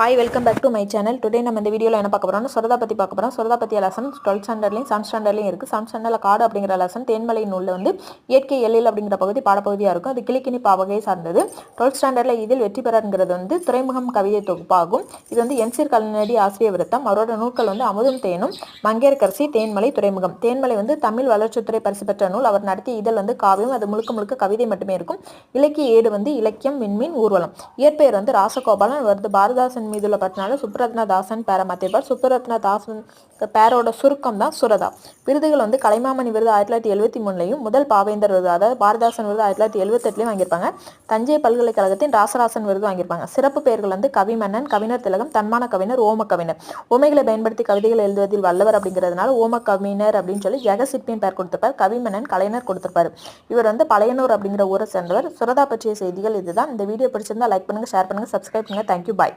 Hi welcome back to my channel today நம்ம இந்த வீடியோவில் என்ன பார்க்க போகிறோம்னா சுரதா பற்றி பார்க்க போகிறோம் சுரதா பற்றிய லெசன் டுவெல்த் ஸ்டாண்டர்ட்லையும் செவன்த் ஸ்டாண்டர்ட்லையும் இருக்குது செவன்த் ஸ்டாண்டர்டில் காடு அப்படிங்கிற லெசன் தேன்மலை நூலில் வந்து இயற்கை எல்லையில் அப்படிங்கிற பகுதி பாடப்பகுதியாக இருக்கும். அது கிளிக்கினி பாவகையை சார்ந்தது. டுவெல்த் ஸ்டாண்டர்டில் இதில் வெற்றி பெறங்கிறது வந்து துறைமுகம் கவிதை தொகுப்பாகும். இது வந்து என்சிர் கல்நடி ஆசிரியர் விருத்தம். அவரோட நூல்கள் வந்து அமுதும் தேனும் மங்கையர்கரசி தேன்மலை துறைமுகம். தேன்மலை வந்து தமிழ் வளர்ச்சித்துறை பரிசு பெற்ற நூல். அவர் நடத்திய இதழ் வந்து காவியம். அது முழுக்க முழுக்க கவிதை மட்டுமே இருக்கும். இலக்கிய ஏடு வந்து இலக்கியம் விண்மீன் ஊர்வலம். இயற்பெயர் வந்து ராசகோபாலன். வருது பாரதாசன் மீதுள்ள பற்றினால சுப்ரத்ன தாசன் பேரை மாற்றிருப்பார் சுப்ரத்ன தாசன் பேரோட சுருக்கம் தான் சுரதா. விருதுகள் வந்து கலைமாமணி விருது ஆயிரத்தி தொள்ளாயிரத்தி எழுபத்தி மூணுலையும் முதல் பாவேந்தர் விருது அதாவது பாரதாசன் விருது ஆயிரத்தி தொள்ளாயிரத்தி எழுபத்தெட்டுலையும் வாங்கியிருப்பாங்க. தஞ்சை பல்கலைக்கழகத்தின் ராசராசன் விருது வாங்கியிருப்பாங்க. சிறப்பு பெயர்கள் வந்து கவிமன்னன் கவிஞர் திலகம் தன்மான கவிஞர் ஓம கவிஞர். உமைகளை பயன்படுத்தி கவிதைகள் எழுதுவதில் வல்லவர் அப்படிங்கிறதுனால ஓம கவிஞர் அப்படின்னு சொல்லி ஜெகசிற்பியின் பெயர் கொடுத்திருப்பார். கவிமன்னன் கலைஞர் கொடுத்திருப்பார். இவர் வந்து பழையனூர் அப்படிங்கிற ஊரை சேர்ந்தவர். சுரதா பற்றிய செய்திகள் இதுதான். இந்த வீடியோ பிடிச்சிருந்தா லைக் பண்ணுங்க ஷேர் பண்ணுங்க சப்ஸ்கிரைப் பண்ணுங்க. Thank you bye